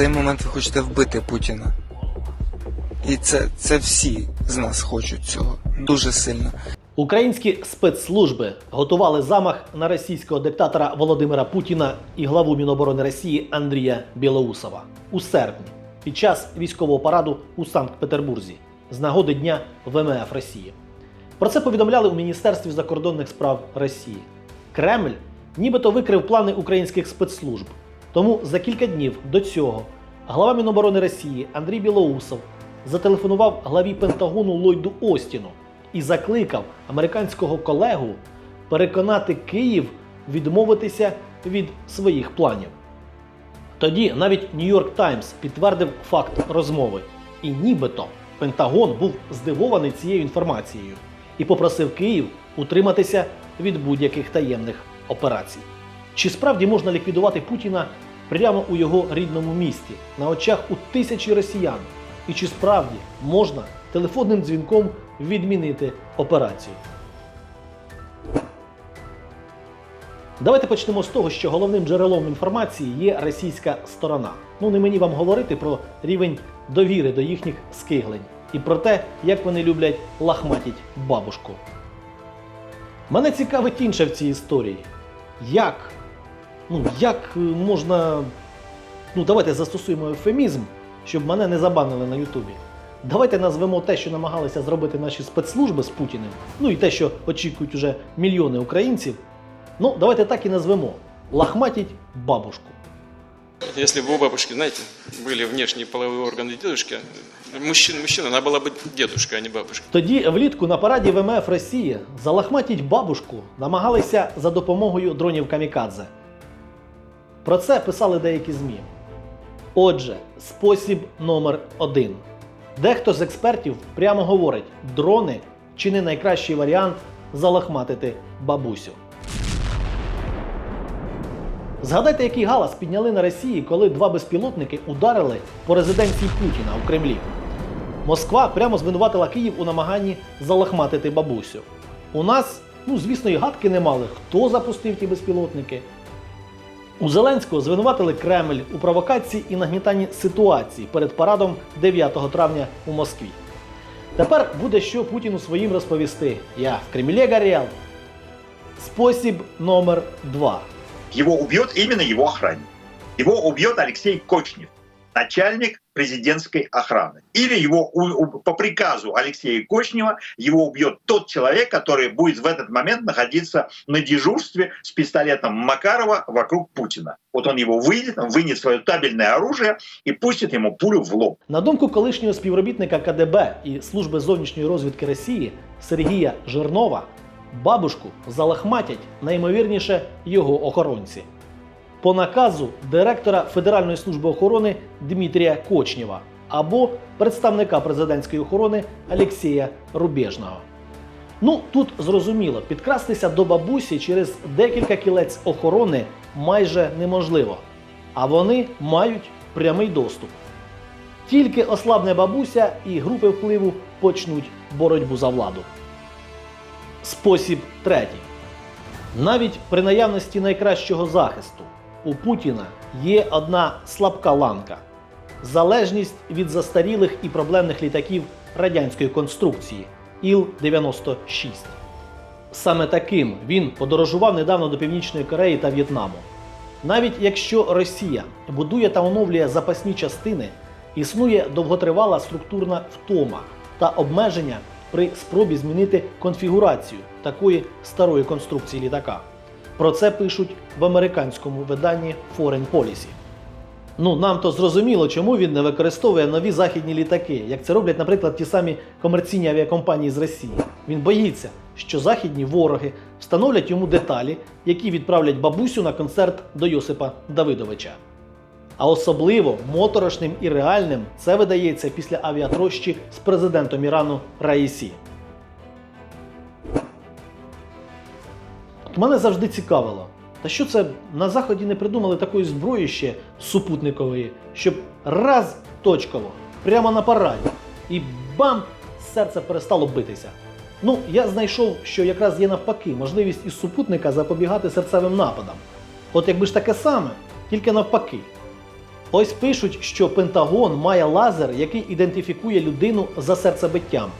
цей момент ви хочете вбити Путіна. І це, це всі з нас хочуть цього дуже сильно. Українські спецслужби готували замах на російського диктатора Володимира Путіна і главу Міноборони Росії Андрія Білоусова у серпні під час військового параду у Санкт-Петербурзі з нагоди Дня ВМФ Росії. Про це повідомляли у Міністерстві закордонних справ Росії. Кремль нібито викрив плани українських спецслужб. Тому за кілька днів до цього глава Міноборони Росії Андрій Білоусов зателефонував главі Пентагону Ллойду Остіну і закликав американського колегу переконати Київ відмовитися від своїх планів. Тоді навіть Нью-Йорк Таймс підтвердив факт розмови, і нібито Пентагон був здивований цією інформацією і попросив Київ утриматися від будь-яких таємних операцій. Чи справді можна ліквідувати Путіна прямо у його рідному місті, на очах у тисячі росіян? І чи справді можна телефонним дзвінком відмінити операцію? Давайте почнемо з того, що головним джерелом інформації є російська сторона. Ну не мені вам говорити про рівень довіри до їхніх скиглень і про те, як вони люблять лахматіть бабушку. Мене цікавить інше в цій історії. Як? Ну, як е, можна. Ну, давайте застосуємо ефемізм, щоб мене не забанили на Ютубі. Давайте назвемо те, що намагалися зробити наші спецслужби з Путіним, ну і те, що очікують уже мільйони українців. Ну, давайте так і назвемо: лахматіть бабушку. Если бы у бабушки, знаете, были внешние половые органы дедушки, мужчина, мужчина, она была бы дедушка, а не бабушка. Тоді влітку на параді ВМФ Росії залахматіть бабушку намагалися за допомогою дронів камікадзе. Про це писали деякі ЗМІ. Отже, спосіб номер один. Дехто з експертів прямо говорить: дрони чи не найкращий варіант залахматити бабусю. Згадайте, який галас підняли на Росії, коли два безпілотники ударили по резиденції Путіна у Кремлі. Москва прямо звинуватила Київ у намаганні залахматити бабусю. У нас, ну звісно, і гадки не мали, хто запустив ті безпілотники. У Зеленського звинуватили Кремль у провокації і нагнітанні ситуації перед парадом 9 травня у Москві. Тепер буде що Путіну своїм розповісти. Я в Кремлі горел. Спосіб номер два. Його убьет іменно його охранник. Його уб'є Олексій Кочнев, начальник президентской охраны. Или его у- у- по приказу Алексея Кочнева его убьет тот человек, который будет в этот момент находиться на дежурстве с пистолетом Макарова вокруг Путина. Вот он его выйдет, он вынет свое табельное оружие и пустит ему пулю в лоб. На думку колишнього співробітника КДБ і Служби зовнішньої розвідки Росії Сергія Жирнова, бабушку залахматять найімовірніше його охоронці. По наказу директора Федеральної служби охорони Дмитрія Кочнєва або представника президентської охорони Алексія Рубежного. Ну тут зрозуміло, підкрастися до бабусі через декілька кілець охорони майже неможливо, а вони мають прямий доступ. Тільки ослабне бабуся і групи впливу почнуть боротьбу за владу. Спосіб третій. Навіть при наявності найкращого захисту у Путіна є одна слабка ланка залежність від застарілих і проблемних літаків радянської конструкції Іл-96. Саме таким він подорожував недавно до Північної Кореї та В'єтнаму. Навіть якщо Росія будує та оновлює запасні частини, існує довготривала структурна втома та обмеження при спробі змінити конфігурацію такої старої конструкції літака. Про це пишуть в американському виданні Foreign Policy. Ну, нам то зрозуміло, чому він не використовує нові західні літаки, як це роблять, наприклад, ті самі комерційні авіакомпанії з Росії. Він боїться, що західні вороги встановлять йому деталі, які відправлять бабусю на концерт до Йосипа Давидовича. А особливо моторошним і реальним це видається після авіатрощі з президентом Ірану Раїсі. Мене завжди цікавило, та що це на заході не придумали такої зброї ще супутникової, щоб раз точково, прямо на параді, і бам! серце перестало битися. Ну, я знайшов, що якраз є навпаки можливість із супутника запобігати серцевим нападам. От якби ж таке саме, тільки навпаки. Ось пишуть, що Пентагон має лазер, який ідентифікує людину за серцебиттям.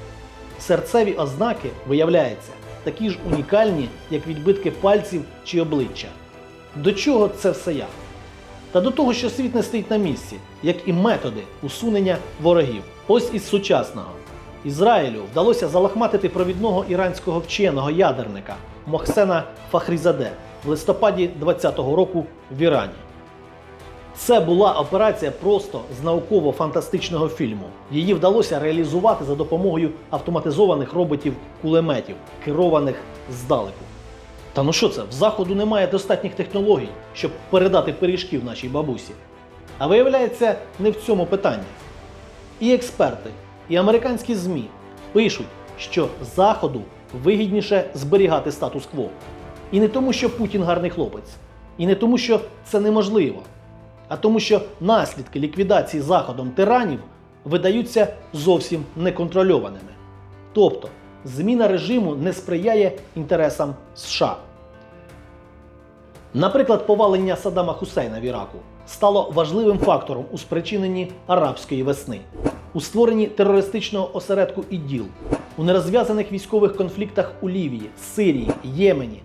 Серцеві ознаки, виявляється, такі ж унікальні, як відбитки пальців чи обличчя. До чого це все я? Та до того, що світ не стоїть на місці, як і методи усунення ворогів. Ось із сучасного. Ізраїлю вдалося залахматити провідного іранського вченого ядерника Мохсена Фахрізаде в листопаді 20-го року в Ірані. Це була операція просто з науково-фантастичного фільму. Її вдалося реалізувати за допомогою автоматизованих роботів-кулеметів, керованих здалеку. Та ну що це, в заходу немає достатніх технологій, щоб передати пиріжків нашій бабусі. А виявляється, не в цьому питання. І експерти, і американські ЗМІ пишуть, що Заходу вигідніше зберігати статус-кво. І не тому, що Путін гарний хлопець, і не тому, що це неможливо, а тому, що наслідки ліквідації Заходом тиранів видаються зовсім неконтрольованими. Тобто, зміна режиму не сприяє інтересам США. Наприклад, повалення Саддама Хусейна в Іраку стало важливим фактором у спричиненні арабської весни, у створенні терористичного осередку ІДІЛ, у нерозв'язаних військових конфліктах у Лівії, Сирії, Ємені.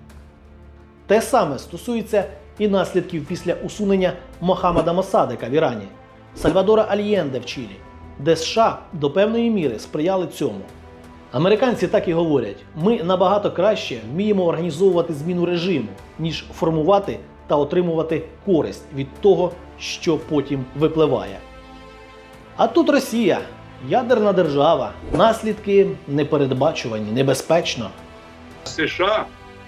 Те саме стосується і наслідків після усунення Мохаммада Мосадика в Ірані, Сальвадора Альєнде в Чилі, де США до певної міри сприяли цьому. Американці так і говорять: ми набагато краще вміємо організовувати зміну режиму, ніж формувати та отримувати користь від того, що потім випливає. А тут Росія, ядерна держава, наслідки непередбачувані, небезпечно. США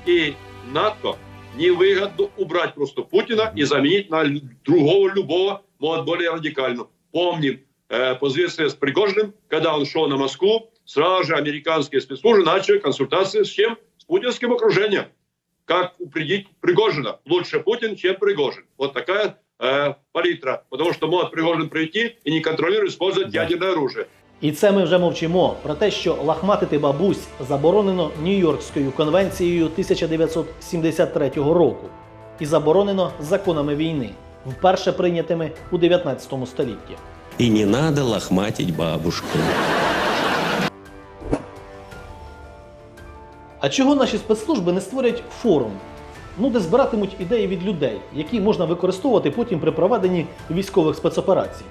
и НАТО невыгодно убрать просто Путина и заменить на другого любого, может, более радикального. Помним э, позицию с Пригожиным, когда он шел на Москву, сразу же американские спецслужбы начали консультации с чем? С путинским окружением. Как упредить Пригожина? Лучше Путин, чем Пригожин. Вот такая э, палитра. Потому что может Пригожин прийти и не контролирует использовать ядерное оружие. І це ми вже мовчимо про те, що лахматити бабусь заборонено Нью-Йоркською конвенцією 1973 року і заборонено законами війни, вперше прийнятими у 19 столітті. И не надо лохматить бабушку. А чого наші спецслужби не створять форум? Ну, де збиратимуть ідеї від людей, які можна використовувати потім при проведенні військових спецоперацій.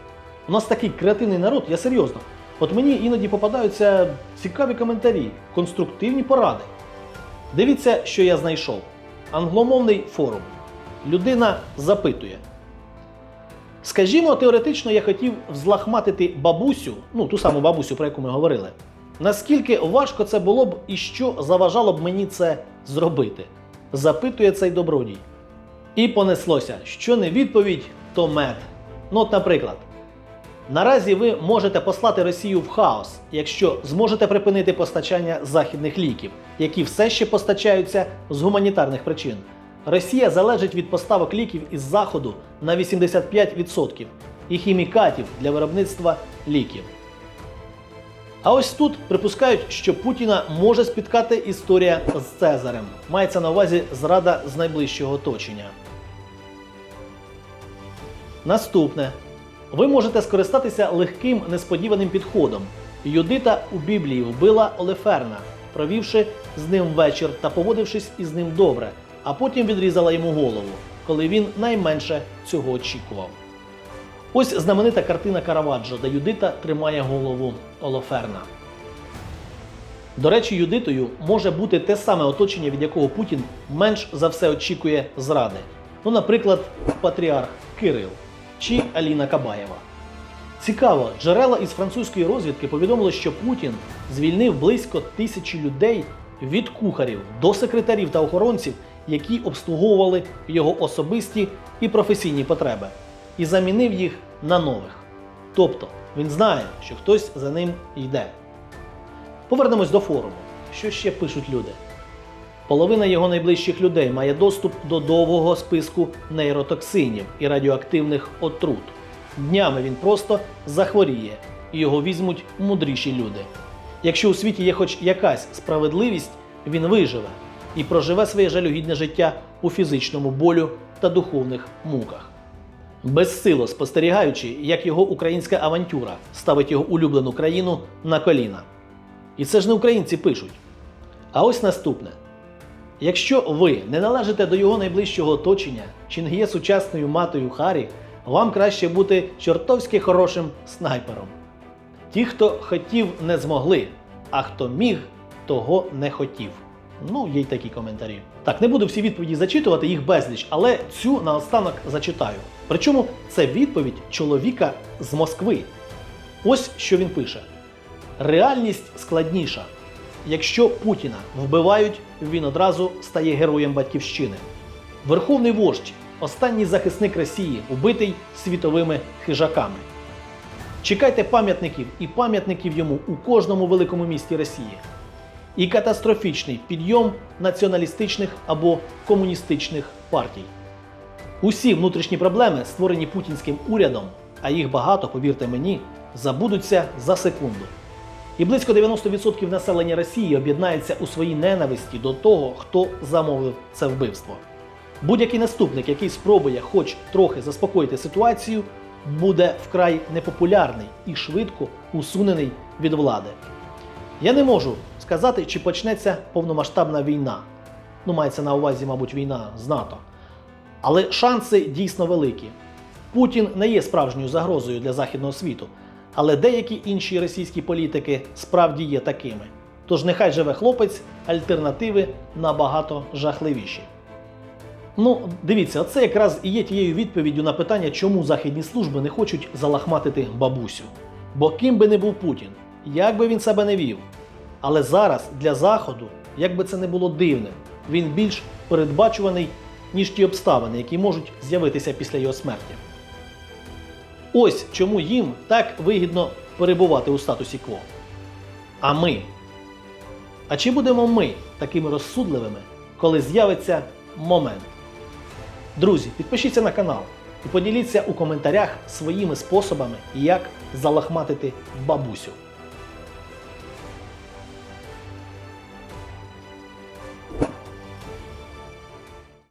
У нас такий креативний народ, я серйозно. От мені іноді попадаються цікаві коментарі, конструктивні поради. Дивіться, що я знайшов. Англомовний форум. Людина запитує. Скажімо, теоретично я хотів взлахматити бабусю, ну ту саму бабусю, про яку ми говорили. Наскільки важко це було б і що заважало б мені це зробити? Запитує цей добродій. І понеслося, що не відповідь, то мед. Ну, от, наприклад, наразі ви можете послати Росію в хаос, якщо зможете припинити постачання західних ліків, які все ще постачаються з гуманітарних причин. Росія залежить від поставок ліків із заходу на 85% і хімікатів для виробництва ліків. А ось тут припускають, що Путіна може спіткати історія з Цезарем. Мається на увазі зрада з найближчого оточення. Наступне. Ви можете скористатися легким несподіваним підходом. Юдита у Біблії вбила Олеферна, провівши з ним вечір та поводившись із ним добре, а потім відрізала йому голову, коли він найменше цього очікував. Ось знаменита картина Караваджо, де Юдита тримає голову Олоферна. До речі, Юдитою може бути те саме оточення, від якого Путін менш за все очікує зради. Ну, наприклад, патріарх Кирил чи Аліна Кабаєва. Цікаво, джерела із французької розвідки повідомили, що Путін звільнив близько тисячі людей від кухарів до секретарів та охоронців, які обслуговували його особисті і професійні потреби, і замінив їх на нових. Тобто він знає, що хтось за ним йде. Повернемось до форуму. Що ще пишуть люди? Половина його найближчих людей має доступ до довгого списку нейротоксинів і радіоактивних отрут. Днями він просто захворіє, і його візьмуть мудріші люди. Якщо у світі є хоч якась справедливість, він виживе і проживе своє жалюгідне життя у фізичному болю та духовних муках. безсило спостерігаючи, як його українська авантюра ставить його улюблену країну на коліна. І це ж не українці пишуть. А ось наступне. Якщо ви не належите до його найближчого оточення чи не є сучасною матою Харі, вам краще бути чортовськи хорошим снайпером. Ті, хто хотів, не змогли, а хто міг, того не хотів. Ну, є й такі коментарі. Так, не буду всі відповіді зачитувати, їх безліч, але цю наостанок зачитаю. Причому це відповідь чоловіка з Москви. Ось що він пише: реальність складніша. Якщо Путіна вбивають, він одразу стає героєм батьківщини. Верховний вождь, останній захисник Росії, убитий світовими хижаками. Чекайте пам'ятників і пам'ятників йому у кожному великому місті Росії. І катастрофічний підйом націоналістичних або комуністичних партій. Усі внутрішні проблеми, створені путінським урядом, а їх багато, повірте мені, забудуться за секунду. І близько 90% населення Росії об'єднається у своїй ненависті до того, хто замовив це вбивство. Будь-який наступник, який спробує хоч трохи заспокоїти ситуацію, буде вкрай непопулярний і швидко усунений від влади. Я не можу сказати, чи почнеться повномасштабна війна. Ну, мається на увазі, мабуть, війна з НАТО. Але шанси дійсно великі. Путін не є справжньою загрозою для західного світу, але деякі інші російські політики справді є такими. Тож нехай живе хлопець, альтернативи набагато жахливіші. Ну, дивіться, це якраз і є тією відповіддю на питання, чому західні служби не хочуть залахматити бабусю. Бо ким би не був Путін, як би він себе не вів. Але зараз для Заходу, як би це не було дивним, він більш передбачуваний, ніж ті обставини, які можуть з'явитися після його смерті. Ось чому їм так вигідно перебувати у статусі кво. А ми. А чи будемо ми такими розсудливими, коли з'явиться момент? Друзі, підпишіться на канал і поділіться у коментарях своїми способами, як залахматити бабусю.